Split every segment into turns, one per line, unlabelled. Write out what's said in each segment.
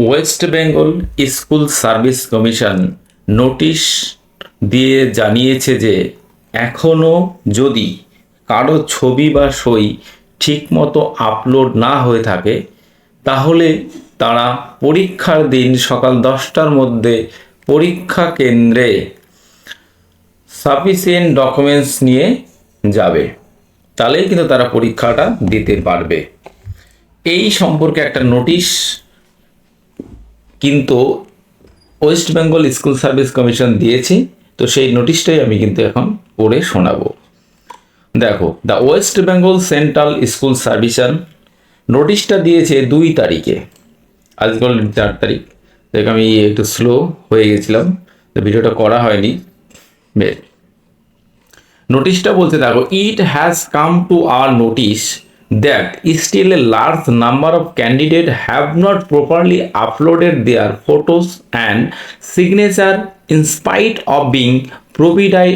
West Bengal school service commission notice দিয়ে জানিয়েছে যে এখনও যদি কারও ছবি বা সই ঠিকমতো আপলোড না হয়ে থাকে, তাহলে তারা পরীক্ষার দিন সকাল দশটার মধ্যে পরীক্ষা কেন্দ্রে সাফিসিয়েন্ট ডকুমেন্টস নিয়ে যাবে। তাহলেই কিন্তু তারা পরীক্ষাটা দিতে পারবে। এই সম্পর্কে একটা নোটিশ কিন্তু West Bengal school service commission দিয়েছে, তো সেই নোটিশটাই আমি কিন্তু এখন পড়ে শোনাবো। দেখো, the West Bengal central school service নোটিশটা দিয়েছে দুই তারিখে। আজকাল চার তারিখ। দেখ, আমি একটু স্লো হয়ে গেছিলাম, তো ভিডিওটা করা হয়নি। বেশ। নোটিশটা বলতে দেখো it has come to our notice that still a large number of candidate have not properly uploaded their photos and signature in spite of being provide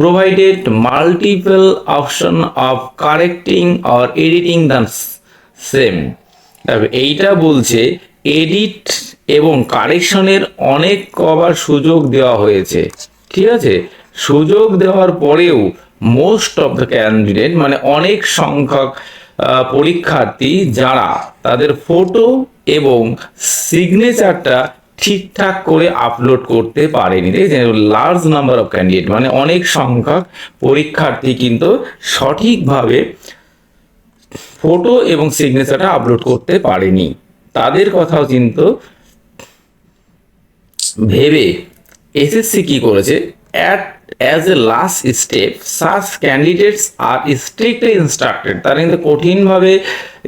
provided multiple option of correcting or editing the same এইটা বলছে edit এবং কারেকশনের অনেক কবার সুযোগ দেওয়া হয়েছে। ঠিক আছে? সুযোগ দেওয়ার পরেও মোস্ট অফ দ্য ক্যান্ডিডেট মানে অনেক সংখ্যক পরীক্ষার্থী যারা তাদের ফটো এবং সিগনেচারটা ঠিকঠাক করে আপলোড করতে পারেনি। দেখেছেন লার্জ নাম্বার অফ ক্যান্ডিডেট মানে অনেক সংখ্যক পরীক্ষার্থী কিন্তু সঠিকভাবে ফটো এবং সিগনেচারটা আপলোড করতে পারেনি। তাদের কথাও কিন্তু ভেবে এসএসসি কি করেছে? At as a last step such candidates are strictly instructed তারা কিন্তু কঠিনভাবে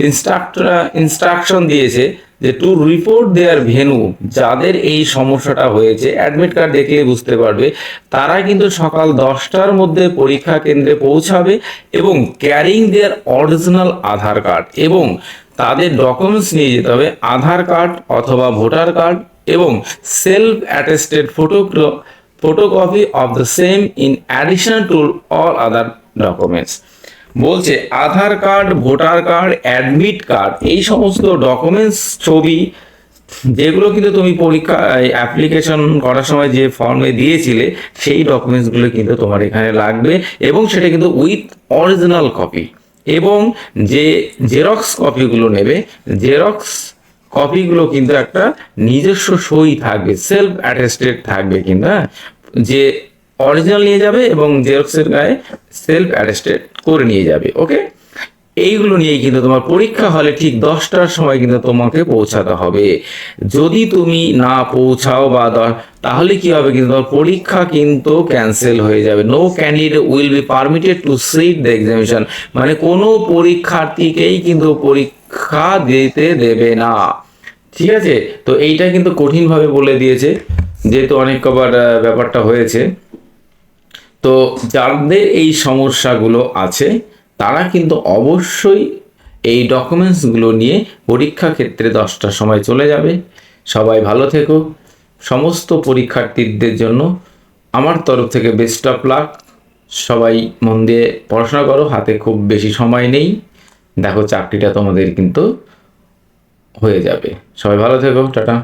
ইনস্ট্রাক্টর ইনস্ট্রাকশন দিয়েছে যে টু রিপোর্ট দেয়ার ভেনু যাদের এই সমস্যাটা হয়েছে অ্যাডমিট কার্ড দেখলে বুঝতে পারবে তারা কিন্তু সকাল দশটার মধ্যে পরীক্ষা কেন্দ্রে পৌঁছাবে এবং carrying their original Aadhaar card এবং তাদের ডকুমেন্টস নিয়ে যেতে হবে, আধার কার্ড অথবা ভোটার কার্ড এবং self attested photograph photocopy of the same in addition to all other documents বলছে, Aadhaar card, voter card admit card এই সমস্ত ডকুমেন্টস ছবি, যেগুলো কিন্তু তুমি পরীক্ষা অ্যাপ্লিকেশন করার সময় যে ফর্মে দিয়েছিলে, সেই ডকুমেন্টসগুলো কিন্তু তোমার এখানে লাগবে এবং সেটা কিন্তু উইথ অরিজিনাল কপি এবং যে জেরক্স কপিগুলো নেবে জেরক্স কপিগুলো কিন্তু একটা নিজস্ব সই থাকবে সেলফ অ্যাটেস্টেড থাকবে কিন্তু হ্যাঁ? যে অরিজিনাল নিয়ে যাবে এবং জেরক্সের গায়ে সেলফ অ্যাটেস্টেড করে নিয়ে যাবে ওকে এইগুলো নিয়েই কিন্তু তোমার পরীক্ষা হলে ঠিক দশটার সময় কিন্তু তোমাকে পৌঁছাতে হবে। যদি তুমি না পৌঁছাও বা তাহলে কি হবে কিন্তু তোমার পরীক্ষা কিন্তু ক্যান্সেল হয়ে যাবে। No candidate will be permitted to sit the examination মানে কোনো পরীক্ষার্থীকেই কিন্তু পরীক্ষা দিতে দেবে না। ঠিক আছে? তো এইটা কিন্তু কঠিনভাবে বলে দিয়েছে, যেহেতু অনেক কবার ব্যাপারটা হয়েছে। তো যাদের এই সমস্যাগুলো আছে, তারা কিন্তু অবশ্যই এই ডকুমেন্টসগুলো নিয়ে পরীক্ষা ক্ষেত্রে দশটার সময় চলে যাবে। সবাই ভালো থেকো। সমস্ত পরীক্ষার্থীদের জন্য আমার তরফ থেকে বেস্ট অফ লাক সবাই মন দিয়ে পড়াশোনা করো, হাতে খুব বেশি সময় নেই। দেখো, চাকরিটা তোমাদের কিন্তু হয়ে যাবে। সবাই ভালো থেকো টাটা।